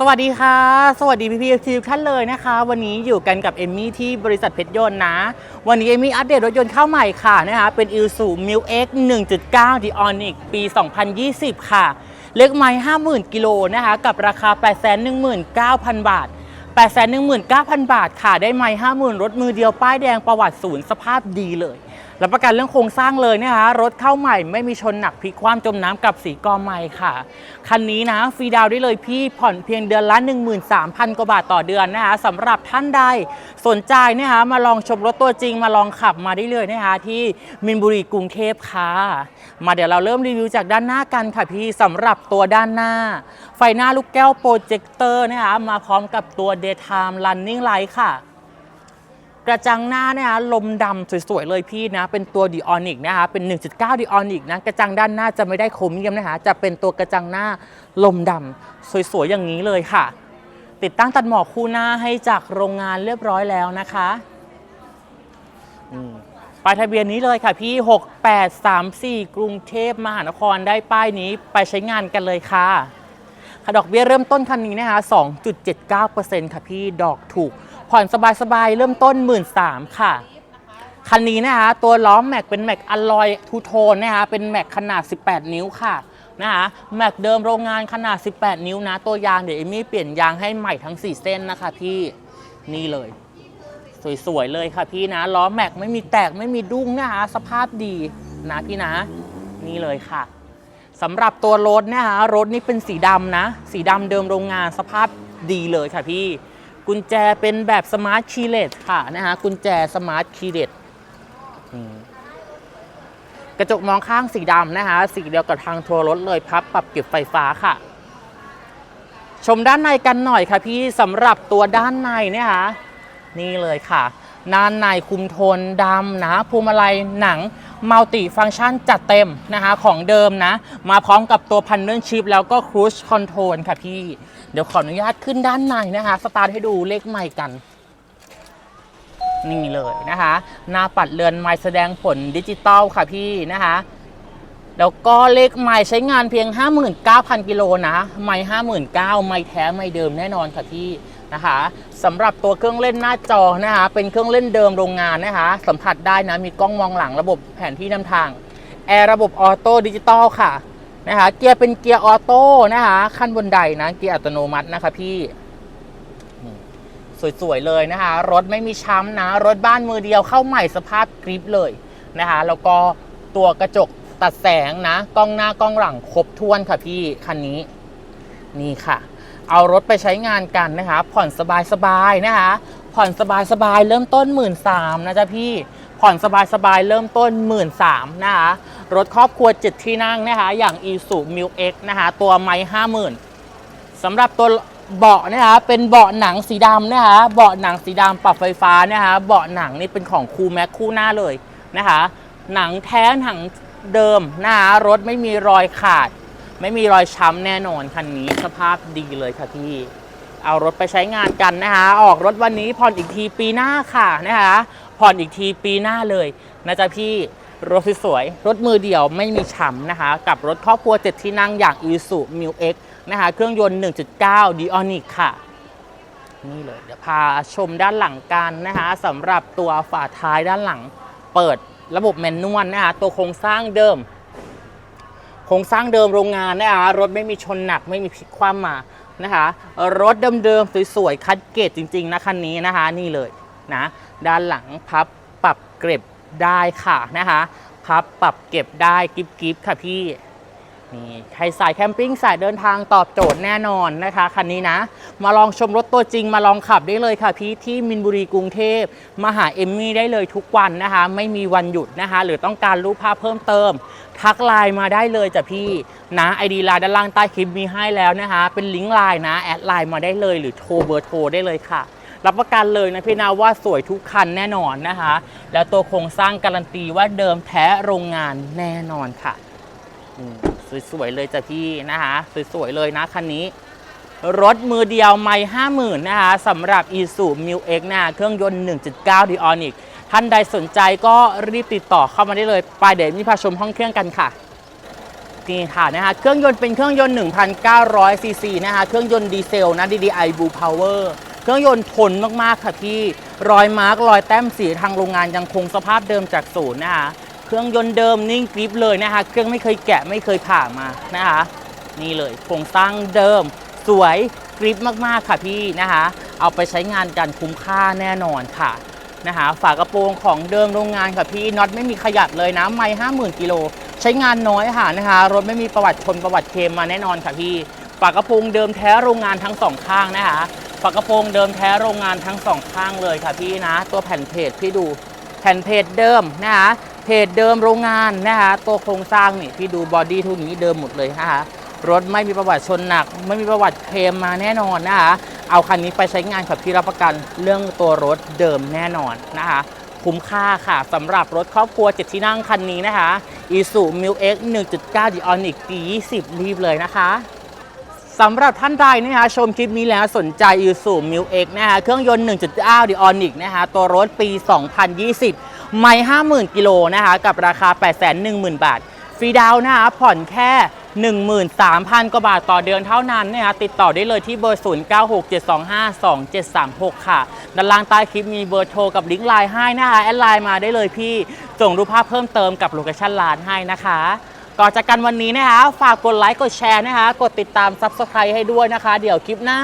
สวัสดีค่ะ สวัสดีพี่พีทุกท่านเลยนะคะ วันนี้อยู่กันกับเอมมี่ที่บริษัทเพชรยนต์นะ วันนี้เอมมี่อัปเดตรถยนต์เข้าใหม่ค่ะนะคะเป็น i l s u m i l X 1.9 d i o n i c ปี 2020 ค่ะ เลขไม้50,000กิโลนะคะกับราคา819,000บาท819,000บาทค่ะ ได้ไม้50,000รถมือเดียวป้ายแดงประวัติศูนย์สภาพดีเลย รับประกันเรื่องโครงสร้างเลยนะคะรถเข้าใหม่ไม่มีชนหนักพลิกคว่ำจมน้ำกับสีกอใหม่ค่ะ คันนี้นะฟรีดาวได้เลยพี่ผ่อนเพียงเดือนละ 13,000 กว่าบาทต่อเดือนนะคะสำหรับท่านใดสนใจนะคะมาลองชมรถตัวจริงมาลองขับมาได้เลยนะคะที่มินบุรีกรุงเทพค่ะ มาเดี๋ยวเราเริ่มรีวิวจากด้านหน้ากันค่ะพี่สำหรับตัวด้านหน้า ไฟหน้าลูกแก้วโปรเจคเตอร์นะคะมาพร้อมกับตัว daytime running light ค่ะ กระจังหน้าเนี่ยนะลมดำสวยๆเลยพี่นะ เป็นตัวดีออนิกนะคะ เป็น 1.9ดีออนิกนะ กระจังด้านหน้าจะไม่ได้โครเมียมนะคะ จะเป็นตัวกระจังหน้าลมดำสวยๆอย่างนี้เลยค่ะ ติดตั้งตัดหมอกคู่หน้าให้จากโรงงานเรียบร้อยแล้วนะคะอืมป้ายทะเบียนนี้เลยค่ะพี่ 6834 กรุงเทพมหานครได้ป้ายนี้ไปใช้งานกันเลยค่ะค่ะดอกเบี้ยเริ่มต้นคันนี้นะคะ 2.79%ค่ะพี่ ดอกถูก ผ่อนสบายๆ เริ่มต้น 1 3ื่นค่ะ คันนี้นะคะ ตัวล้อแม็กเป็นแม็กอลลอยทูโทนนะคะเป็นแม็กขนาด 18 นิ้วค่ะนะคะแม็กเดิมโรงงานขนาด 18 นิ้วนะ ตัวยางเดี๋ยวเอมี่เปลี่ยนยางให้ใหม่ทั้ง 4 เส้นนะคะพี่นี่เลย สวยๆเลยค่ะพี่นะล้อแม็กไม่มีแตกไม่มีดุ้งนะคะสภาพดีนะพี่นะ นี่เลยค่ะสำหรับตัวรถนะคะรถนี่เป็นสีดำนะ สีดำเดิมโรงงานสภาพดีเลยค่ะพี่ กุญแจเป็นแบบสมาร์ทคีย์เลสค่ะนะคะกุญแจสมาร์ทคีย์เลสกระจกมองข้างสีดำนะคะสีเดียวกับทางทัวร์รถเลยพับปรับเก็บไฟฟ้าค่ะ ชมด้านในกันหน่อยค่ะพี่สำหรับตัวด้านในเนี่ยค่ะนี่เลยค่ะด้านในคุมโทนดำนะพวงมาลัยหนังมัลติฟังก์ชันจัดเต็มนะคะของเดิมนะ มาพร้อมกับตัวพันเน l ชิพแล้วก็ครู e คอนโทรลค่ะพี่ เดี๋ยวขออนุญาตขึ้นด้านในนะคะ สตาร์ทให้ดูเลขใหม่กัน นี่เลยนะคะ หน้าปัดเรือนไม้แสดงผลดิจิตอลค่ะพี่นะคะแล้วก็เลขไม้ใช้งานเพียง 59,000 กิโลนะ ไม้59,000 ไม้แท้ไม้เดิมแน่นอนค่ะพี่นะคะสำหรับตัวเครื่องเล่นหน้าจอนะคะ เป็นเครื่องเล่นเดิมโรงงานนะคะ สัมผัสได้นะ มีกล้องมองหลังระบบแผนที่นำทาง แอร์ระบบออโต้ดิจิตอลค่ะ นะคะเกียร์เป็นเกียร์ออโต้นะคะขั้นบนไดนะเกียร์อัตโนมัตินะคะพี่สวยๆเลยนะคะ รถไม่มีช้ำนะ รถบ้านมือเดียวเข้าใหม่สภาพกริปเลยนะคะ แล้วก็ตัวกระจกตัดแสงนะกล้องหน้ากล้องหลังครบถ้วนค่ะพี่คันนี้นี่ค่ะ เอารถไปใช้งานกันนะคะ ผ่อนสบายๆนะคะ ผ่อนสบายๆเริ่มต้น1 3ื่นสามนะจ๊ะพี่ ผ่อนสบายๆ เริ่มต้น 1 3ื่นนะคะ รถครอบครัว7ที่นั่งนะคะ อย่าง i s u m i l X นะคะ ตัวไม้50,000สำหรับตัวเบาะนะคะเป็นเบาะหนังสีดำนะคะ เบาะหนังสีดำปรับไฟฟ้านะคะเบาะหนังนี่เป็นของคูแม็กคู่หน้าเลยนะคะ หนังแท้หนังเดิมนะคะรถไม่มีรอยขาด ไม่มีรอยช้ำแน่นอนคันนี้สภาพดีเลยค่ะพี่เอารถไปใช้งานกันนะคะ ออกรถวันนี้ผ่อนอีกทีปีหน้าค่ะนะคะ ผ่อนอีกทีปีหน้าเลยนะจ๊ะพี่รถสวยๆรถมือเดียวไม่มีช้ำนะคะ กับรถครอบครัว 7 ที่นั่งอย่าง i s u m i l X นะคะ เครื่องยนต์ 1.9 d i o n i c ค่ะ นี่เลย เดี๋ยวพาชมด้านหลังกันนะคะสำหรับตัวฝาท้ายด้านหลัง เปิดระบบแมนนวลนะคะ ตัวโครงสร้างเดิม โครงสร้างเดิมโรงงานนะคะรถไม่มีชนหนักไม่มีพลิกคว่ำมานะคะ รถเดิมๆสวยๆคัดเกรดจริง ๆ นะคันนี้นะคะ นี่เลย นะด้านหลังพับปรับเก็บได้ค่ะนะคะพับปรับเก็บได้กิฟกิฟค่ะพี่นี่ใครสายแคมปิ้งสายเดินทางตอบโจทย์แน่นอนนะคะคันนี้นะ มาลองชมรถตัวจริงมาลองขับได้เลยค่ะพี่ที่มินบุรีกรุงเทพมาหาเอมมี่ได้เลยทุกวันนะคะ ไม่มีวันหยุดนะคะ หรือต้องการรูปภาพเพิ่มเติม ทักไลน์มาได้เลยจ้ะพี่นะไอดีไลน์ด้านล่างใต้คลิปมีให้แล้วนะคะ เป็นลิงก์ไลน์นะแอดไลน์มาได้เลย หรือโทรเบอร์โทรได้เลยค่ะ รับประกันเลยนะพี่นาว่าสวยทุกคันแน่นอนนะคะ แล้วตัวโครงสร้างการันตีว่าเดิมแท้โรงงานแน่นอนค่ะสวยๆเลยจ้ะพี่นะคะสวยๆเลยนะคันนี้ รถมือเดียวไม่ห้าหมื่นนะคะสำหรับ i s u m i l X นะเครื่องยนต์ 1.9 d i o n i c ท่านใดสนใจก็รีบติดต่อเข้ามาได้เลยไปเดี๋ยวมีพาชมห้องเครื่องกันค่ะนี่ค่ะนะคะเครื่องยนต์เป็นเครื่องยนต์ 1,900ซีซีนะคะเครื่องยนต์ดีเซลนะ DDI Blue Power เครื่องยนต์ทนมากๆค่ะพี่รอยมาร์กรอยแต้มสีทางโรงงานยังคงสภาพเดิมจากศูนย์นะคะเครื่องยนต์เดิมนิ่งกริปเลยนะคะ เครื่องไม่เคยแกะไม่เคยผ่ามานะคะ นี่เลยโครงสร้างเดิม สวยกริปมากๆค่ะพี่นะคะ เอาไปใช้งานกันคุ้มค่าแน่นอนค่ะนะคะฝากระโปรงของเดิมโรงงานค่ะพี่น็อตไม่มีขยับเลยนะไม่ห้าหมื่นกิโลใช้งานน้อยค่ะนะคะรถไม่มีประวัติชนประวัติเคมมาแน่นอนค่ะพี่ฝากระโปรงเดิมแท้โรงงานทั้งสองข้างนะคะ ฝากระโปรงเดิมแท้โรงงานทั้งสองข้างเลยค่ะพี่นะ ตัวแผ่นเพจพี่ดูแผ่นเพจเดิมนะคะเพจเดิมโรงงานนะคะตัวโครงสร้างนี่พี่ดูบอดี้ทุกนี้เดิมหมดเลยนะคะรถไม่มีประวัติชนหนัก ไม่มีประวัติเคลมมาแน่นอนนะคะเอาคันนี้ไปใช้งานกับพี่รับประกันเรื่องตัวรถเดิมแน่นอนนะคะคุ้มค่าค่ะสำหรับรถครอบครัว7ที่นั่งคันนี้นะคะ i s u m i l X 1.9 d i o n i c ปี20 รีบเลยนะคะ สำหรับท่านใดนะคะชมคลิปนี้แล้วสนใจ i s u m i l X นะคะเครื่องยนต์ 1.9 d i o n i c นะคะตัวรถปี 2020 ไม่50,000 กิโลนะคะกับราคา 810,000 บาท ฟรีดาวน์นะคะผ่อนแค่ 13,000 กว่าบาทต่อเดือนเท่านั้นนะคะติดต่อได้เลยที่เบอร์ 0967252736 ค่ะ ด้านล่างใต้คลิปมีเบอร์โทรกับลิงก์ไลน์ให้นะคะแอดไลน์มาได้เลยพี่ ส่งรูปภาพเพิ่มเติมกับโลเคชั่นร้านให้นะคะ ก่อนจากกันวันนี้นะคะ ฝากกดไลค์กดแชร์นะคะ กดติดตาม Subscribe ให้ด้วยนะคะ เดี๋ยวคลิปหน้า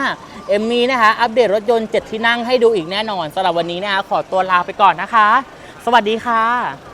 เอ็มมีนะคะ อัปเดตรถยนต์ 7 ที่นั่งให้ดูอีกแน่นอนสำหรับวันนี้นะคะ ขอตัวลาไปก่อนนะคะ สวัสดีค่ะ